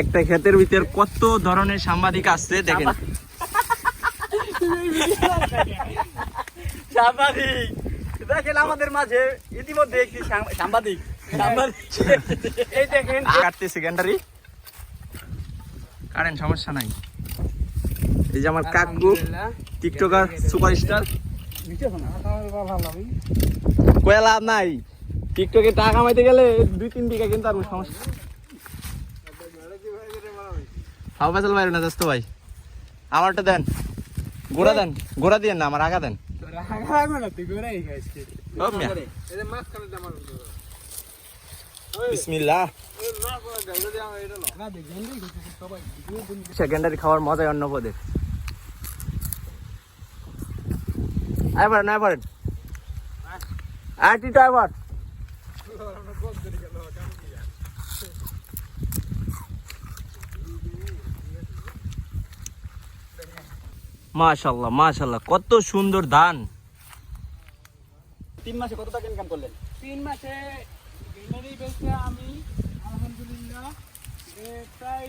একটা ক্ষেতের ভিতর কত ধরনের সাংবাদিক আসছে দেখেন। সাংবাদিক। দেখেন আমাদের মাঝে ইতিমধ্যে একটি সাংবাদিক। সাংবাদিক। এই দেখেন। কাটতেছি গ্যান্ডারি। কারেন সমস্যা নাই। এই যে আমার কাকু টিকটকার সুপারস্টার। কয়লা নাই? টিকটকে টাকা কামাইতে গেলে দুই তিন বিঘা কিন্তু আর সমস্যা হাও ফেসল বাইরে না দোস্ত ভাই। আমারটা দেন। গোড়া দেন, গোড়া দিয়ে না, আমার আগা দেন। সেকেন্ডারি খাওয়ার মজাই অন্য পদের আয় পারেন আয় পারেন আয়, টিটো, আয় মাশাল্লাহ মাশাল্লাহ কত সুন্দর ধান। তিন মাসে কত টাকা ইনকাম করলেন? তিন মাসে গ্রিনারি বেচে আমি আলহামদুলিল্লাহ প্রায়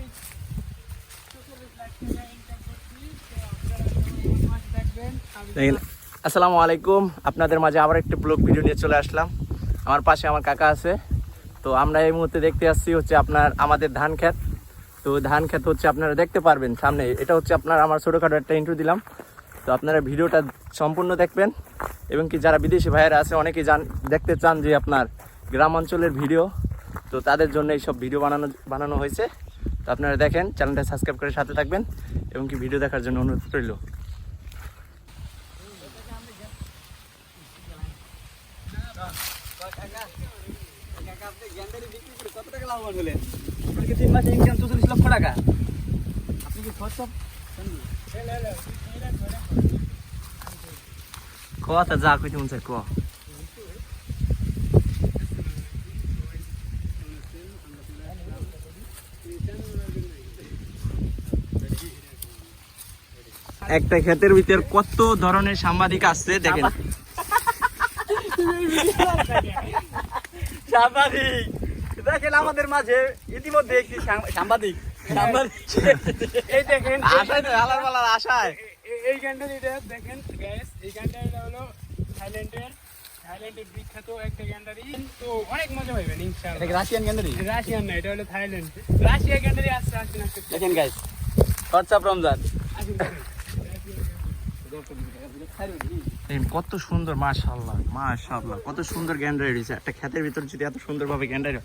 আসসালামু আলাইকুম। আপনাদের মাঝে আবার একটি ব্লগ ভিডিও নিয়ে চলে আসলাম। আমার পাশে আমার কাকা আছে। তো আমরা এই মুহূর্তে দেখতে আসছি হচ্ছে আপনার আমাদের ধান ক্ষেত। তো ধান ক্ষেত হচ্ছে আপনারা দেখতে পারবেন সামনে। এটা হচ্ছে আপনার আমার ছোটোখাটো একটা ইন্টু দিলাম। তো আপনারা ভিডিওটা সম্পূর্ণ দেখবেন। এবং কি যারা বিদেশি ভাইয়েরা আছে, অনেকেই জান, দেখতে চান যে আপনার গ্রাম অঞ্চলের ভিডিও। তো তাদের জন্য এইসব ভিডিও বানানো বানানো হয়েছে। তো আপনারা দেখেন, চ্যানেলটা সাবস্ক্রাইব করে সাথে থাকবেন। এবং কি ভিডিও দেখার জন্য অনুরোধ রইল। কত টাকা হলেন আপনার কি তিন মাসে ইনকাম চল্লিশ লক্ষ টাকা। আপনি কি খরচ কথা যা কইতে মন ক। একটা ক্ষেতের ভিতর কত ধরনের সাংবাদিক আসছে দেখেন। সাংবাদিক। দেখেন আমাদের মাঝে ইতিমধ্যে একটি সাংবাদিক এই দেখেন আশায় তো হালার পালার আশায় এই গানটা দেখেন গ্যাস এই গানটা এটা হলো থাইল্যান্ডের থাইল্যান্ডের বিখ্যাত একটা গ্যান্ডারি তো অনেক মজা পাইবেন এটা ইনশাআল্লাহ রাশিয়ান গ্যান্ডারি রাশিয়ান না এটা হলো থাইল্যান্ড রাশিয়া গ্যান্ডারি আসছে আসছে আসছে দেখেন গাইস হোয়াটসঅ্যাপ রমজান আসুন কত সুন্দর, মাশাআল্লাহ মাশাআল্লাহ, কত সুন্দর গ্যান্ডারি রয়েছে। একটা ক্ষেতের ভিতর যদি এত সুন্দরভাবে গ্যান্ডারি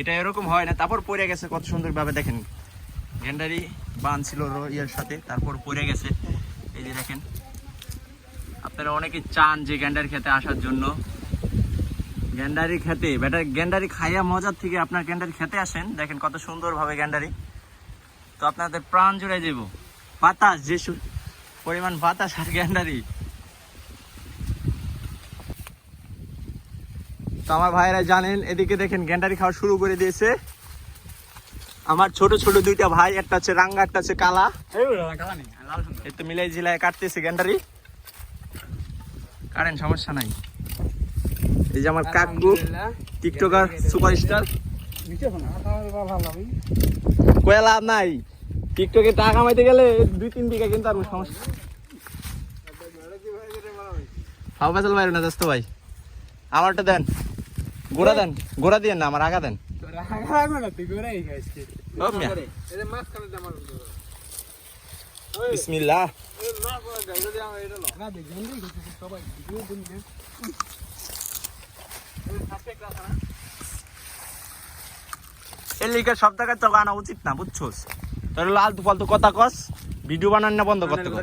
এটা এরকম হয় না, তারপর পড়ে গেছে কত সুন্দরভাবে, দেখেন। গ্যান্ডারি বান ছিল ইয়ের সাথে, তারপর পড়ে গেছে। এই যে দেখেন, আপনারা অনেকে চান যে গ্যান্ডারি খেতে আসার জন্য। গ্যান্ডারি খেতে বেটা গ্যান্ডারি খাইয়া মজার থেকে আপনার গ্যান্ডারি খেতে আসেন। দেখেন কত সুন্দরভাবে গ্যান্ডারি। তো আপনাদের প্রাণ জুড়ে যাব বাতাস, যে পরিমাণ বাতাস আর গ্যান্ডারি। তো আমার ভাইয়েরা জানেন এদিকে দেখেন গ্যান্ডারি খাওয়া শুরু করে দিয়েছে। আমার ছোট ছোট দুইটা ভাই একটা হচ্ছে রাঙ্গা একটা হচ্ছে কালা। এই বলো না, কালা নেই, লাল সুন্দর। এই তো মিলাই জিলায় কাটতেছে গ্যান্ডারি। কারেন্ট সমস্যা নাই। এই যে আমার কাকু টিকটকার সুপারস্টার। কয়লা নাই। টিকটকে টাকা কামাইতে গেলে দুই তিন বিঘা কিন্তু আর সমস্যা হাও ফেসল বাইরে না দোস্ত ভাই। আমারটা দেন। গোড়া দেন গোড়া দিয়ে না আমার আগা দেন। বিসমিল্লাহ। সব জায়গায় তো আনা উচিত না বুঝছোস? তোর হলো আলতু ফালতু কথা কস ভিডিও বানান না বন্ধ করতে কস?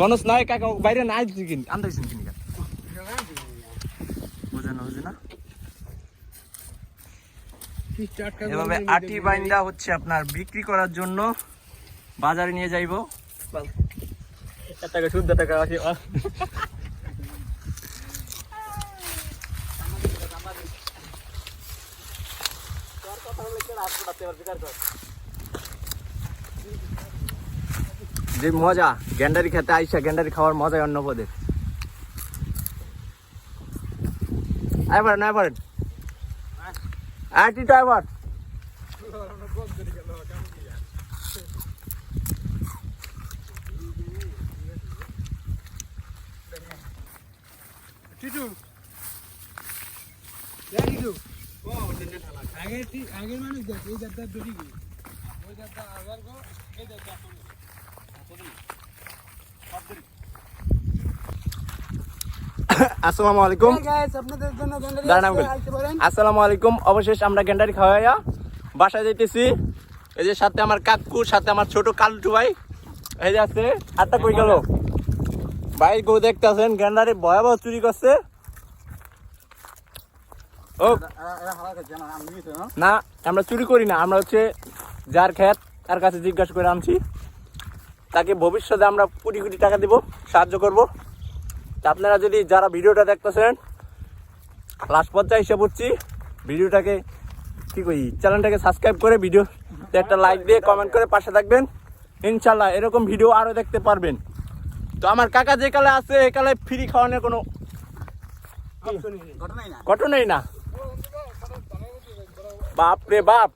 গণস নয় কাকা বাইরে না আইছি কিন আন্দাইছেন কিনি কা বুঝে না? এভাবে আটি বাইন্দা হচ্ছে আপনার বিক্রি করার জন্য। বাজারে নিয়ে যাইবো। টাকা শুদ্ধ টাকা আছে। যে মজা গ্যান্ডারি খেতে আইসা গ্যান্ডারি খাওয়ার মজাই অন্য পদের আয় পারেন আয় পারেন আয় টিটো, আয় পার টিটু। টিটু। আগে আগের মানুষ দেখ, এই দাঁতটা বেরিয়ে গেল ওই দাঁতটা আবার গো, এই দাঁতটা এখন আসসালামু আলাইকুম গাইস আপনাদের জন্য গন্ডারি দাঁড়ান আমি বলি। আসতে পারেন। আসসালামু আলাইকুম। অবশেষ আমরা গেন্ডারি খাওয়াইয়া বাসায় যাইতেছি। এই যে সাথে আমার কাকু সাথে আমার ছোট কালটু ভাই। এই যে আছে আটটা কই গেল? ভাই গো দেখতেছেন গেন্ডারি ভয়াবহ চুরি করছে। ও। না? আমরা চুরি করি না আমরা হচ্ছে যার ক্ষেত তার কাছে জিজ্ঞাসা করে আনছি। তাকে ভবিষ্যতে আমরা কোটি কোটি টাকা দিব সাহায্য করব। আপনারা যদি যারা ভিডিওটা দেখতেছেন লাস্ট পর্যায়ে এসে পড়ছি ভিডিওটাকে কি কই চ্যানেলটাকে সাবস্ক্রাইব করে ভিডিও একটা লাইক দিয়ে কমেন্ট করে পাশে থাকবেন। ইনশাল্লাহ এরকম ভিডিও আরও দেখতে পারবেন। তো আমার কাকা যে কালে আছে এ কালে ফ্রি খাওয়ানোর কোনো ঘটনাই না। ঘটনাই না। বাপ রে বাপ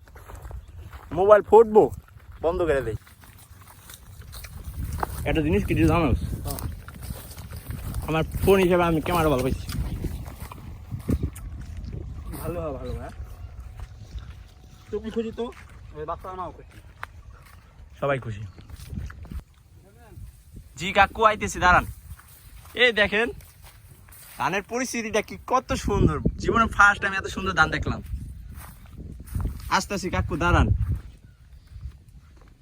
মোবাইল ফুটবো বন্ধ করে দেই। একটা জিনিস কিছু জানোস? আমার ফোন হিসেবে আমি ক্যামেরা ভালো পাইছি। ভালো ভালো হ্যাঁ? তুমি খুশি তো? বাচ্চা খুঁজি সবাই খুশি। জি কাকু আইতেছি দাঁড়ান। এই দেখেন ধানের পরিস্থিতিটা কি কত সুন্দর। জীবনে ফার্স্ট আমি এত সুন্দর ধান দেখলাম। আসতেছি কাকু দাঁড়ান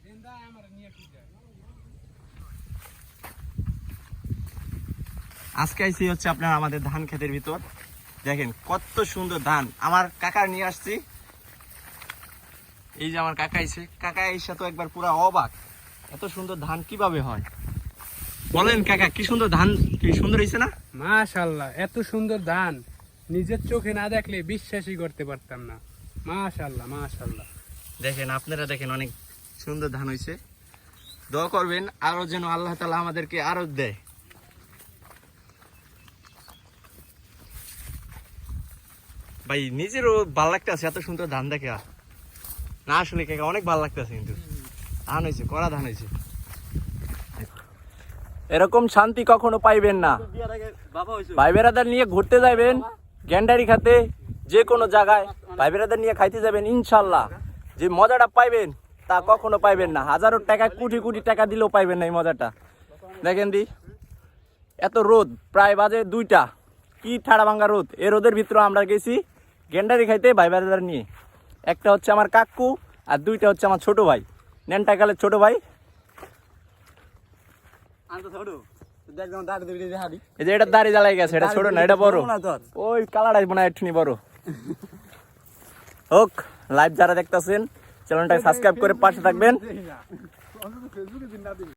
গেন্দা আমার নিয়ে ঠিক যায় আজকে আইসি হচ্ছে আপনার আমাদের ধান ক্ষেতের ভিতর। দেখেন কত সুন্দর ধান। আমার কাকা নিয়ে আসছি। এই যে আমার কাকা এসে কাকা এসে তো একবার পুরো অবাক। এত সুন্দর ধান কীভাবে হয়? বলেন কাকা কি সুন্দর ধান কি সুন্দর হয়েছে না? মাশাল্লাহ এত সুন্দর ধান। নিজের চোখে না দেখলে বিশ্বাসই করতে পারতাম না। মাশাল্লাহ মাশাল্লাহ দেখেন আপনারা দেখেন অনেক সুন্দর ধান হয়েছে দোয়া করবেন আরও যেন আল্লাহ তালা আমাদেরকে আরও দেয়। ভাই, নিজেরও ভালো লাগতেছে, এত সুন্দর ধান দেখে। না, আসলে কাকা, অনেক ভালো লাগতেছে কিন্তু। ধান হয়েছে, কড়া ধান হয়েছে। এরকম শান্তি কখনো পাইবেন না। ভাই বেড়াদার নিয়ে ঘুরতে যাবেন গ্যান্ডারি খাতে, যে কোনো জায়গায়। ভাই বেড়াদার নিয়ে খাইতে যাবেন, ইনশাল্লাহ। যে মজাটা পাইবেন, তা কখনো পাইবেন না। হাজারো টাকা কোটি কোটি টাকা দিলেও পাইবেন না এই মজাটা। দেখেন দি, এত রোদ, প্রায় বাজে দুইটা। কি ঠাড়া ভাঙ্গা রোদ। এ রোদের ভিতরে আমরা গেছি গ্যান্ডারি খাইতে ভাই বেড়াদার নিয়ে। একটা হচ্ছে আমার কাকু আর দুইটা হচ্ছে আমার ছোট ভাই। নেনটাকালের ছোট ভাই। এই যে এটা জ্বালাই গেছে এটা ছোট না এটা বড়। ওই মনে হয় একটুনি বড়। হোক লাইভ যারা দেখতেছেন চ্যানেলটাকে সাবস্ক্রাইব করে পাশে থাকবেন।